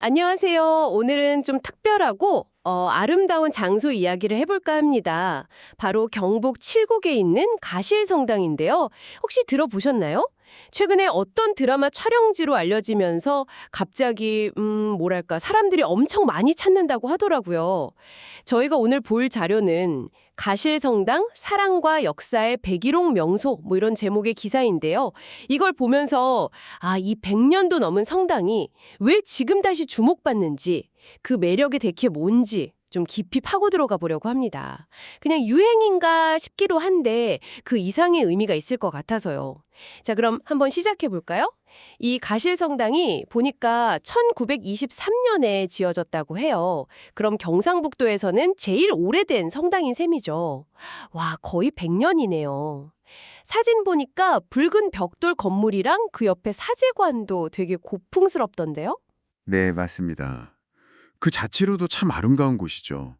안녕하세요. 오늘은 좀 특별하고 어, 아름다운 장소 이야기를 해볼까 합니다. 바로 경북 칠곡에 있는 가실 성당인데요. 혹시 들어보셨나요? 최근에 어떤 드라마 촬영지로 알려지면서 갑자기 음 뭐랄까 사람들이 엄청 많이 찾는다고 하더라고요. 저희가 오늘 볼 자료는 가실성당 사랑과 역사의 백일홍 명소 뭐 이런 제목의 기사인데요. 이걸 보면서 아, 이 100년도 넘은 성당이 왜 지금 다시 주목받는지 그 매력의 대체 뭔지 좀 깊이 파고 들어가 보려고 합니다. 그냥 유행인가 싶기도 한데 그 이상의 의미가 있을 것 같아서요. 자, 그럼 한번 시작해 볼까요? 이 가실성당이 보니까 1923년에 지어졌다고 해요. 그럼 경상북도에서는 제일 오래된 성당인 셈이죠. 와, 거의 100년이네요. 사진 보니까 붉은 벽돌 건물이랑 그 옆에 사제관도 되게 고풍스럽던데요? 네, 맞습니다. 그 자체로도 참 아름다운 곳이죠.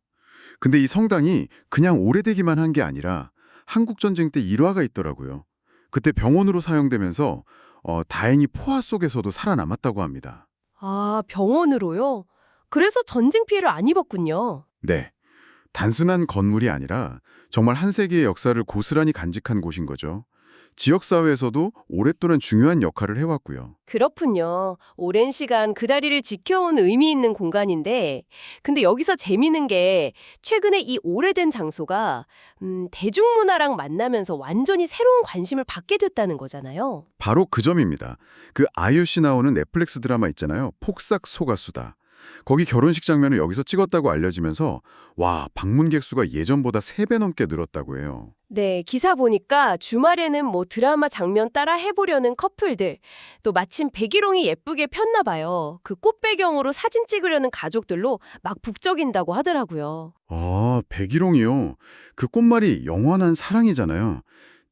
근데 이 성당이 그냥 오래되기만 한 게 아니라 한국전쟁 때 일화가 있더라고요. 그때 병원으로 사용되면서 어, 다행히 포화 속에서도 살아남았다고 합니다. 아, 병원으로요? 그래서 전쟁 피해를 안 입었군요. 네. 단순한 건물이 아니라 정말 한 세기의 역사를 고스란히 간직한 곳인 거죠. 지역사회에서도 오랫동안 중요한 역할을 해왔고요. 그렇군요. 오랜 시간 그 다리를 지켜온 의미 있는 공간인데, 근데 여기서 재미있는 게 최근에 이 오래된 장소가 음, 대중문화랑 만나면서 완전히 새로운 관심을 받게 됐다는 거잖아요. 바로 그 점입니다. 그 아이유 씨 나오는 넷플릭스 드라마 있잖아요. 폭삭 소가수다. 거기 결혼식 장면을 여기서 찍었다고 알려지면서 와, 방문객 수가 예전보다 3배 넘게 늘었다고 해요. 네, 기사 보니까 주말에는 뭐 드라마 장면 따라 해보려는 커플들, 또 마침 백일홍이 예쁘게 폈나 봐요. 그 꽃 배경으로 사진 찍으려는 가족들로 막 북적인다고 하더라고요. 아, 백일홍이요. 그 꽃말이 영원한 사랑이잖아요.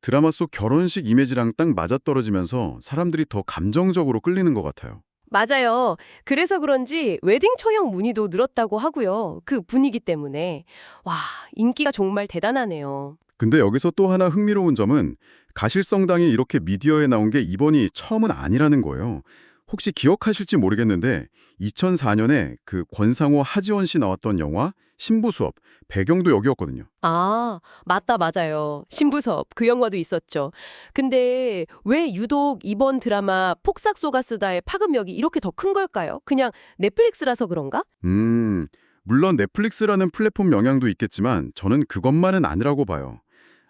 드라마 속 결혼식 이미지랑 딱 맞아떨어지면서 사람들이 더 감정적으로 끌리는 것 같아요. 맞아요. 그래서 그런지 웨딩 초형 문의도 늘었다고 하고요. 그 분위기 때문에. 와, 인기가 정말 대단하네요. 근데 여기서 또 하나 흥미로운 점은 가실성당이 이렇게 미디어에 나온 게 이번이 처음은 아니라는 거예요. 혹시 기억하실지 모르겠는데 2004년에 그 권상우 하지원 씨 나왔던 영화 신부수업 배경도 여기였거든요. 아, 맞다, 맞아요. 신부섭, 그 영화도 있었죠. 근데 왜 유독 이번 드라마 폭삭 소가스다의 파급력이 이렇게 더 큰 걸까요? 그냥 넷플릭스라서 그런가? 음, 물론 넷플릭스라는 플랫폼 영향도 있겠지만 저는 그것만은 아니라고 봐요.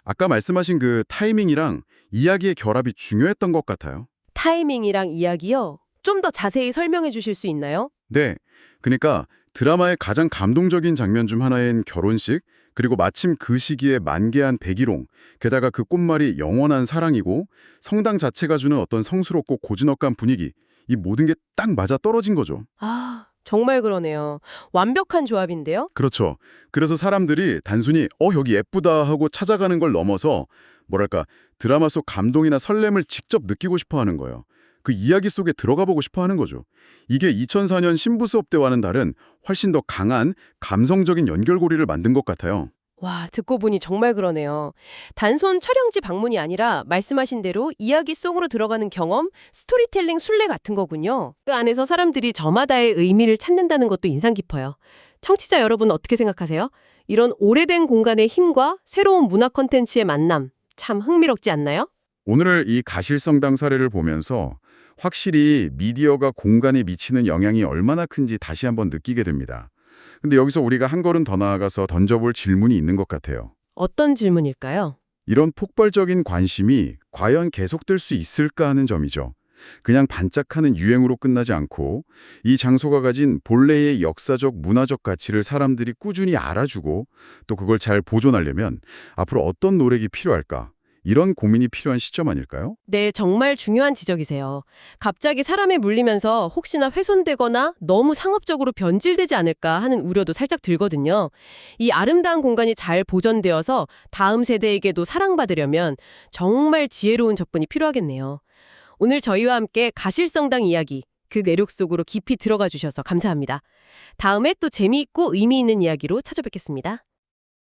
아까 말씀하신 그 타이밍이랑 이야기의 결합이 중요했던 것 같아요. 타이밍이랑 이야기요? 좀 더 자세히 설명해 주실 수 있나요? 네. 그러니까 드라마의 가장 감동적인 장면 중 하나인 결혼식, 그리고 마침 그 시기에 만개한 백일홍, 게다가 그 꽃말이 영원한 사랑이고 성당 자체가 주는 어떤 성스럽고 고즈넉한 분위기, 이 모든 게 딱 맞아 떨어진 거죠. 아, 정말 그러네요. 완벽한 조합인데요? 그렇죠. 그래서 사람들이 단순히 어 여기 예쁘다 하고 찾아가는 걸 넘어서 뭐랄까 드라마 속 감동이나 설렘을 직접 느끼고 싶어 하는 거예요. 그 이야기 속에 들어가 보고 싶어 하는 거죠. 이게 2004년 신부 수업 때와는 다른 훨씬 더 강한 감성적인 연결고리를 만든 것 같아요. 와, 듣고 보니 정말 그러네요. 단순 촬영지 방문이 아니라 말씀하신 대로 이야기 속으로 들어가는 경험, 스토리텔링 순례 같은 거군요. 그 안에서 사람들이 저마다의 의미를 찾는다는 것도 인상 깊어요. 청취자 여러분 어떻게 생각하세요? 이런 오래된 공간의 힘과 새로운 문화 콘텐츠의 만남, 참 흥미롭지 않나요? 오늘 이 가실성당 사례를 보면서 확실히 미디어가 공간에 미치는 영향이 얼마나 큰지 다시 한번 느끼게 됩니다. 근데 여기서 우리가 한 걸음 더 나아가서 던져볼 질문이 있는 것 같아요. 어떤 질문일까요? 이런 폭발적인 관심이 과연 계속될 수 있을까 하는 점이죠. 그냥 반짝하는 유행으로 끝나지 않고 이 장소가 가진 본래의 역사적 문화적 가치를 사람들이 꾸준히 알아주고 또 그걸 잘 보존하려면 앞으로 어떤 노력이 필요할까? 이런 고민이 필요한 시점 아닐까요? 네, 정말 중요한 지적이세요. 갑자기 사람에 물리면서 혹시나 훼손되거나 너무 상업적으로 변질되지 않을까 하는 우려도 살짝 들거든요. 이 아름다운 공간이 잘 보존되어서 다음 세대에게도 사랑받으려면 정말 지혜로운 접근이 필요하겠네요. 오늘 저희와 함께 가실성당 이야기, 그 내력 속으로 깊이 들어가 주셔서 감사합니다. 다음에 또 재미있고 의미 있는 이야기로 찾아뵙겠습니다.